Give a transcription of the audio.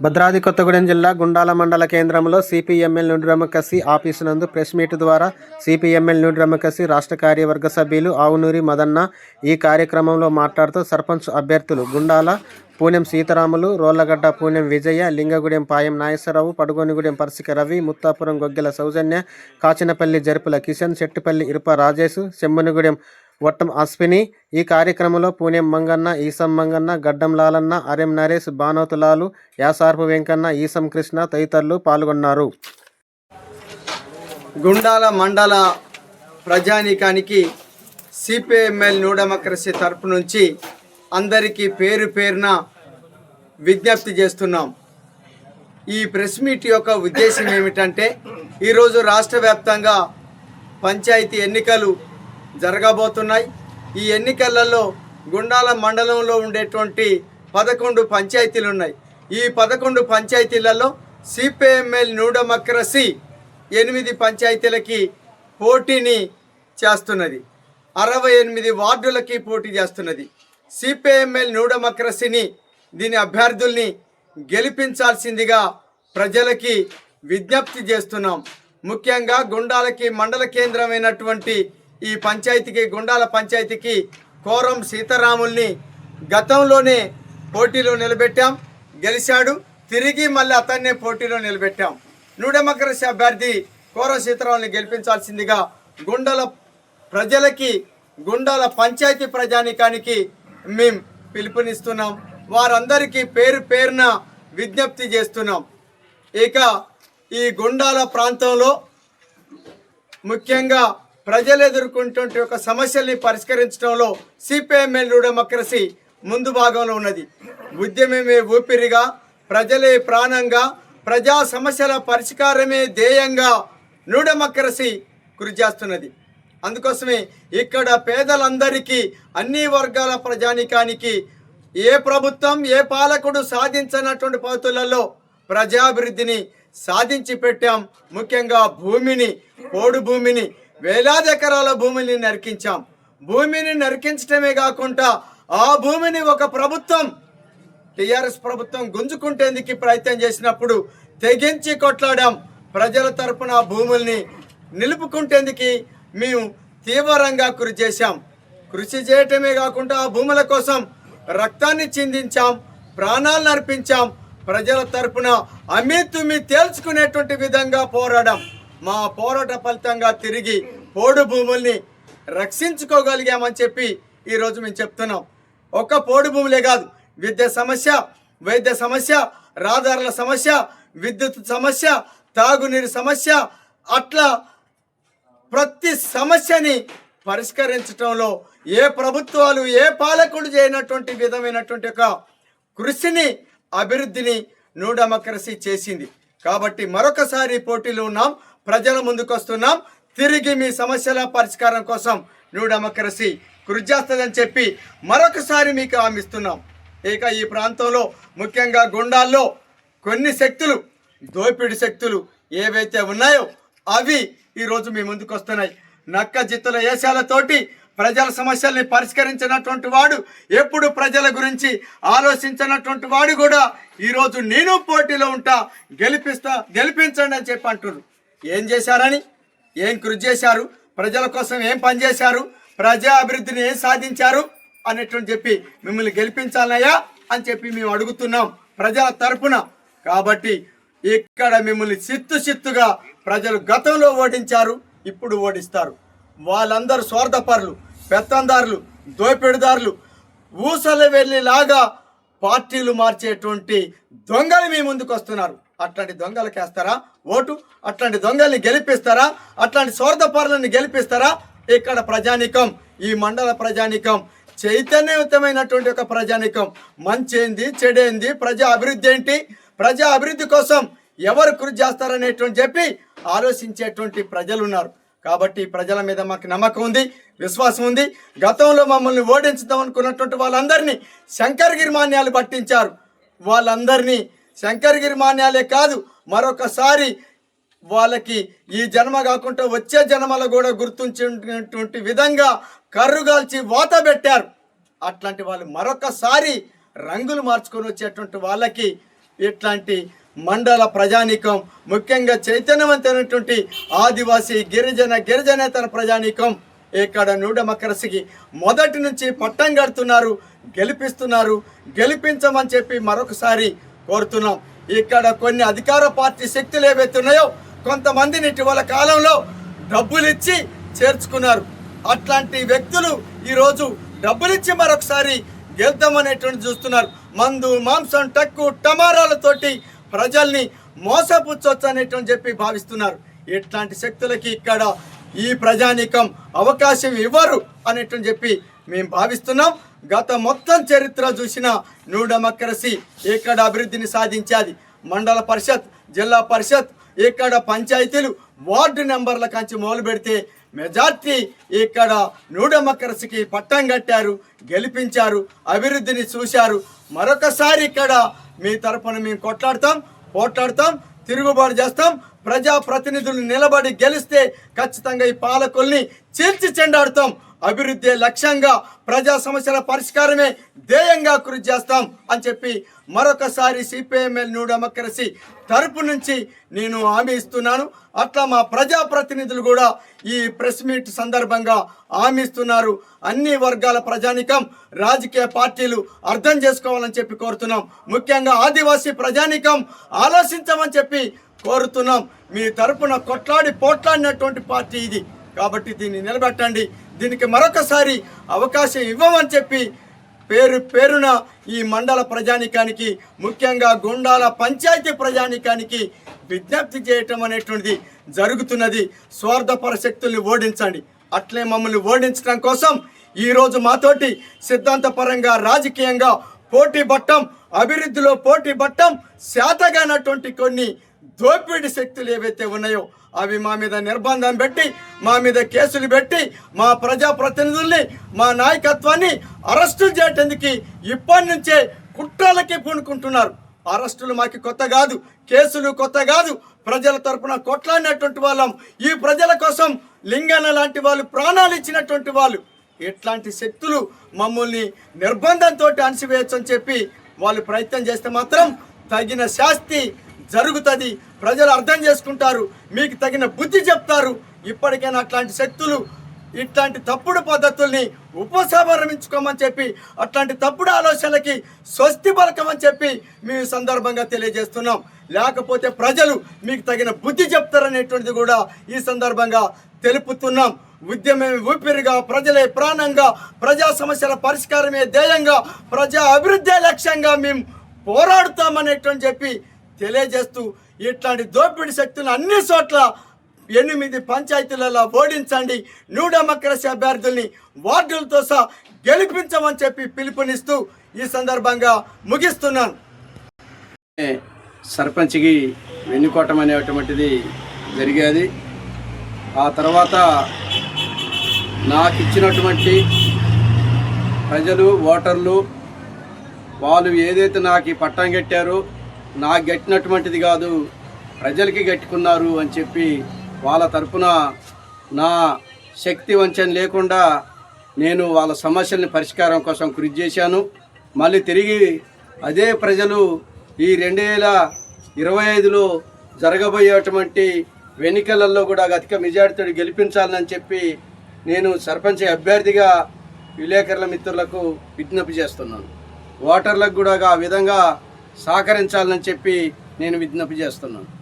భద్రాద్రి కొత్తగూడెం జిల్లా గుండాల మండల కేంద్రంలో సిపిఎంఎల్ నుండ్రమకసి ఆఫీసు నందు ప్రెస్ మీట్ ద్వారా సిపిఎంఎల్ నుండ్రమకసి రాష్ట్ర కార్యవర్గ సభ్యులు ఆవునూరి మదన్న ఈ కార్యక్రమంలో మాట్లాడుతూ సర్పంచ్ అభ్యర్థులు గుండాల పూనెం సీతారాములు రోళ్ళగడ్డ పూణెం విజయ లింగగూడెం పాయం నాగేశ్వరరావు పడుగోనిగూడెం పరసిక రవి ముత్తాపురం గొగ్గెల సౌజన్య కాచినపల్లి జరుపుల కిషన్ చెట్టుపల్లి ఇరుప రాజేష్ చెమ్మనిగూడెం వట్టం అశ్విని. ఈ కార్యక్రమంలో పూణెం మంగన్న ఈసం మంగన్న గడ్డం లాలన్న అరెం నరేష్ బానోతులాలు యాసార్పు వెంకన్న ఈసం కృష్ణ తదితరులు పాల్గొన్నారు. గుండాల మండల ప్రజానీకానికి సిపిఎంఎల్ న్యూ డెమోక్రసీ తరపు నుంచి అందరికీ పేరు పేరున విజ్ఞప్తి చేస్తున్నాం. ఈ ప్రెస్ మీట్ యొక్క ఉద్దేశం ఏమిటంటే ఈరోజు రాష్ట్ర వ్యాప్తంగా పంచాయతీ ఎన్నికలు జరగబోతున్నాయి. ఈ ఎన్నికలలో గుండాల మండలంలో ఉండేటువంటి పదకొండు పంచాయతీలు ఉన్నాయి ఈ పదకొండు పంచాయతీలలో సిపిఎంఎల్ న్యూ డెమోక్రసీ ఎనిమిది పంచాయతీలకి పోటీని చేస్తున్నది. అరవై ఎనిమిది వార్డులకి పోటీ చేస్తున్నది. సిపిఎంఎల్ న్యూ డెమోక్రసీని దీని అభ్యర్థుల్ని గెలిపించాల్సిందిగా ప్రజలకి విజ్ఞప్తి చేస్తున్నాం. ముఖ్యంగా గుండాలకి మండల కేంద్రమైనటువంటి ఈ పంచాయతీకి గుండాల పంచాయతీకి కోరం సీతారాముల్ని గతంలోనే పోటీలో నిలబెట్టాం గెలిచాడు. తిరిగి మళ్ళీ అతన్నే పోటీలో నిలబెట్టాం. న్యూ అభ్యర్థి కోరం సీతారాముల్ని గెలిపించాల్సిందిగా గుండాల ప్రజలకి గుండాల పంచాయతీ ప్రజానికానికి మేము పిలుపునిస్తున్నాం. వారందరికీ పేరు పేరున విజ్ఞప్తి చేస్తున్నాం. ఇక ఈ గుండాల ప్రాంతంలో ముఖ్యంగా ప్రజలు ఎదుర్కొంటున్న ఒక సమస్యల్ని పరిష్కరించడంలో సిపిఎంఎల్ డెమోక్రసీ ముందు భాగంలో ఉన్నది. ఉద్యమమే ఊపిరిగా ప్రజలే ప్రాణంగా ప్రజా సమస్యల పరిష్కారమే ధ్యేయంగా న్యూ డెమోక్రసీ కృషి చేస్తున్నది అందుకోసమే ఇక్కడ పేదలందరికీ అన్ని వర్గాల ప్రజానికానికి ఏ ప్రభుత్వం ఏ పాలకుడు సాధించనటువంటి పద్ధతులలో ప్రజాభివృద్ధిని సాధించి పెట్టాం. ముఖ్యంగా భూమిని పోడు భూమిని వేలాది ఎకరాల భూమిని నరికించాం. భూమిని నరికించడమే కాకుండా ఆ భూమిని ఒక ప్రభుత్వం టిఆర్ఎస్ ప్రభుత్వం గుంజుకుంటేందుకు ప్రయత్నం చేసినప్పుడు తెగించి కొట్లాడాం. ప్రజల తరపున భూముల్ని నిలుపుకుంటేందుకు మేము తీవ్రంగా కృషి చేశాం. కృషి చేయటమే కాకుండా ఆ భూముల కోసం రక్తాన్ని చిందించాం ప్రాణాలను అర్పించాం. ప్రజల తరపున అమ్మి తుమ్మి తేల్చుకునేటువంటి విధంగా పోరాడాం. మా పోరాట ఫలితంగా తిరిగి పోడు భూముల్ని రక్షించుకోగలిగామని చెప్పి ఈరోజు మేము చెప్తున్నాం. ఒక్క పోడు భూములే కాదు విద్య సమస్య వైద్య సమస్య రహదారుల సమస్య విద్యుత్ సమస్య తాగునీరు సమస్య అట్లా ప్రతి సమస్యని పరిష్కరించడంలో ఏ ప్రభుత్వాలు ఏ పాలకులు చేయనటువంటి విధమైనటువంటి ఒక కృషిని అభివృద్ధిని న్యూ డెమోక్రసీ చేసింది. కాబట్టి మరొకసారి పోటీలో ఉన్నాం. ప్రజల ముందుకు వస్తున్నాం తిరిగి మీ సమస్యల పరిష్కారం కోసం న్యూ డెమోక్రసీ కృషి చేస్తుందని చెప్పి మరొకసారి మీకు హామీస్తున్నాం ఇక ఈ ప్రాంతంలో ముఖ్యంగా గుండాల్లో కొన్ని శక్తులు దోపిడి శక్తులు ఏవైతే ఉన్నాయో అవి ఈరోజు మీ ముందుకు వస్తున్నాయి నక్క జిత్తుల ఏషాలతోటి ప్రజల సమస్యల్ని పరిష్కరించినటువంటి వాడు ఎప్పుడు ప్రజల గురించి ఆలోచించినటువంటి వాడు కూడా ఈరోజు నేను పోటీలో ఉంటా గెలిపిస్తా గెలిపించండి అని చెప్పి అంటున్నారు ఏం చేశారని? ఏం కృషి చేశారు? ప్రజల కోసం ఏం పనిచేశారు ప్రజా అభివృద్ధిని ఏం సాధించారు? అనేటువంటి చెప్పి మిమ్మల్ని గెలిపించాలయ్యా అని చెప్పి మేము అడుగుతున్నాం ప్రజల తరపున. కాబట్టి ఇక్కడ మిమ్మల్ని సిత్తు సిత్తుగా ప్రజలు గతంలో ఓడించారు ఇప్పుడు ఓడిస్తారు. వాళ్ళందరూ స్వార్థపరులు పెత్తందారులు దోపిడిదారులు ఊసలు వెళ్ళేలాగా పార్టీలు మార్చేటువంటి దొంగలు మీ ముందుకు వస్తున్నారు. అట్లాంటి దొంగలకు వేస్తారా ఓటు అట్లాంటి దొంగల్ని గెలిపిస్తారా? అట్లాంటి స్వార్థపరులని గెలిపిస్తారా? ఇక్కడ ప్రజానికం ఈ మండల ప్రజానికం చైతన్యవంతమైనటువంటి ఒక ప్రజానికం. మంచేంది చెడేంది ప్రజా అభివృద్ధి ఏంటి? ప్రజా అభివృద్ధి కోసం ఎవరు కృషి చేస్తారనేటువంటి చెప్పి ఆలోచించేటువంటి ప్రజలు ఉన్నారు. కాబట్టి ప్రజల మీద మాకు నమ్మకం ఉంది విశ్వాసం ఉంది. గతంలో మమ్మల్ని ఓడించుదాం అనుకున్నటువంటి వాళ్ళందరినీ శంకరగిరి మాన్యాలు పట్టించారు. వాళ్ళందరినీ శంకరగిరి మాన్యాలే కాదు మరొకసారి వాళ్ళకి ఈ జన్మ కాకుండా వచ్చే జన్మలో కూడా గుర్తుంచేటువంటి విధంగా కర్రుగాల్చి వాత పెట్టారు. అట్లాంటి వాళ్ళు మరొకసారి రంగులు మార్చుకొని వచ్చేటువంటి వాళ్ళకి ఇట్లాంటి మండల ప్రజానీకం ముఖ్యంగా చైతన్యవంతమైనటువంటి ఆదివాసీ గిరిజన గిరిజనేతర ప్రజానీకం ఇక్కడ న్యూ డెమోక్రసీకి మొదటి నుంచి పట్టం కడుతున్నారు గెలిపిస్తున్నారు. గెలిపించమని చెప్పి మరొకసారి కోరుతున్నాం. ఇక్కడ కొన్ని అధికార పార్టీ శక్తులు ఏవైతున్నాయో కొంతమందిని ఇటీవల కాలంలో డబ్బులు ఇచ్చి చేర్చుకున్నారు. అట్లాంటి వ్యక్తులు ఈరోజు డబ్బులిచ్చి మరొకసారి గెలుద్దామనేటువంటి చూస్తున్నారు. మందు మాంసం టక్కు టమారాలతోటి ప్రజల్ని మోసపుచ్చొచ్చు అనేటువంటి చెప్పి భావిస్తున్నారు. ఇట్లాంటి శక్తులకి ఇక్కడ ఈ ప్రజానీకం అవకాశం ఇవ్వరు అనేటువంటి చెప్పి మేము భావిస్తున్నాం. గత మొత్తం చరిత్ర చూసిన న్యూ డెమోక్రసీ ఇక్కడ అభివృద్ధిని సాధించేది మండల పరిషత్ జిల్లా పరిషత్ ఇక్కడ పంచాయతీలు వార్డు నెంబర్ల కంచి మొదలు పెడితే మెజార్టీ ఇక్కడ న్యూ డెమోక్రసీకి పట్టం కట్టారు గెలిపించారు అభివృద్ధిని చూశారు. మరొకసారి ఇక్కడ మీ తరపున మేము కొట్లాడతాం పోట్లాడతాం తిరుగుబాటు చేస్తాం. ప్రజాప్రతినిధులు నిలబడి గెలిస్తే ఖచ్చితంగా ఈ పాలకుల్ని చీల్చి చెండాడుతాం. అభివృద్ధి లక్ష్యంగా ప్రజా సమస్యల పరిష్కారమే ధ్యేయంగా కృషి చేస్తాం అని చెప్పి మరొకసారి సిపిఎంఎల్ న్యూ డెమోక్రసీ తరపు నుంచి నేను హామీ ఇస్తున్నాను. అట్లా మా ప్రజా ప్రతినిధులు కూడా ఈ ప్రెస్ మీట్ సందర్భంగా హామీ ఇస్తున్నారు. అన్ని వర్గాల ప్రజానికం రాజకీయ పార్టీలు అర్థం చేసుకోవాలని చెప్పి కోరుతున్నాం. ముఖ్యంగా ఆదివాసీ ప్రజానికం ఆలోచించమని చెప్పి కోరుతున్నాం. మీ తరపున కొట్లాడి పోట్లాడినటువంటి పార్టీ ఇది. కాబట్టి దీన్ని నిలబెట్టండి. దీనికి మరొకసారి అవకాశం ఇవ్వమని చెప్పి పేరు పేరున ఈ మండల ప్రజానికానికి ముఖ్యంగా గుండాల పంచాయతీ ప్రజానికానికి విజ్ఞప్తి చేయటం అనేటువంటిది జరుగుతున్నది. స్వార్థపర శక్తుల్ని ఓడించండి. అట్లే మమ్మల్ని ఓడించడం కోసం ఈరోజు మాతోటి సిద్ధాంతపరంగా రాజకీయంగా పోటీ పట్టం అభివృద్ధిలో పోటీ పట్టం శాతగానటువంటి కొన్ని దోపిడీ శక్తులు ఏవైతే ఉన్నాయో అవి మా మీద నిర్బంధం పెట్టి మా మీద కేసులు పెట్టి మా ప్రజాప్రతినిధుల్ని మా నాయకత్వాన్ని అరెస్టులు చేయటందుకు ఇప్పటి నుంచే కుట్రలకి పూనుకుంటున్నారు. అరెస్టులు మాకు కొత్త కాదు కేసులు కొత్త కాదు. ప్రజల తరపున కొట్లాడినటువంటి వాళ్ళం. ఈ ప్రజల కోసం లింగన లాంటి వాళ్ళు ప్రాణాలు ఇచ్చినటువంటి వాళ్ళు. ఇట్లాంటి శక్తులు మమ్మల్ని నిర్బంధంతో అణిచివేయచ్చు అని చెప్పి వాళ్ళు ప్రయత్నం చేస్తే మాత్రం తగిన శాస్తి జరుగుతుంది. ప్రజలు అర్థం చేసుకుంటారు. మీకు తగిన బుద్ధి చెప్తారు. ఇప్పటికైనా అట్లాంటి శక్తులు ఇట్లాంటి తప్పుడు పద్ధతుల్ని ఉపసంహరించుకోమని చెప్పి అట్లాంటి తప్పుడు ఆలోచనలకి స్వస్తి పలకమని చెప్పి మేము సందర్భంగా తెలియజేస్తున్నాం. లేకపోతే ప్రజలు మీకు తగిన బుద్ధి చెప్తారనేటువంటిది కూడా ఈ సందర్భంగా తెలుపుతున్నాం. ఉద్యమే ఊపిరిగా ప్రజలే ప్రాణంగా ప్రజా సమస్యల పరిష్కారమే ధ్యేయంగా ప్రజా అభివృద్ధి లక్ష్యంగా మేము పోరాడుతామనేటువంటి చెప్పి తెలియజేస్తూ ఇట్లాంటి దోపిడీ శక్తులు అన్ని చోట్ల ఎనిమిది పంచాయతీలలో ఓడించండి. న్యూ డెమోక్రసీ అభ్యర్థుల్ని వార్డులతో సహా గెలిపించమని చెప్పి పిలుపునిస్తూ ఈ సందర్భంగా ముగిస్తున్నాను. సర్పంచ్కి వెన్నుకోవటం అనేటువంటిది జరిగేది. ఆ తర్వాత నాకు ఇచ్చినటువంటి ప్రజలు ఓటర్లు వాళ్ళు ఏదైతే నాకు ఈ పట్టం కట్టారో నాకు గట్టినటువంటిది కాదు ప్రజలకి గట్టుకున్నారు అని చెప్పి వాళ్ళ తరపున నా శక్తి వంచన లేకుండా నేను వాళ్ళ సమస్యల్ని పరిష్కారం కోసం కృషి చేశాను. మళ్ళీ తిరిగి అదే ప్రజలు ఈ రెండు వేల ఇరవై ఐదులో జరగబోయేటువంటి ఎన్నికలలో కూడా అధిక మెజార్టీతో గెలిపించాలని చెప్పి నేను సర్పంచ్ అభ్యర్థిగా విలేకరుల మిత్రులకు విజ్ఞప్తి చేస్తున్నాను. ఓటర్లకు కూడా ఆ విధంగా సహకరించాలని చెప్పి నేను విజ్ఞప్తి చేస్తున్నాను.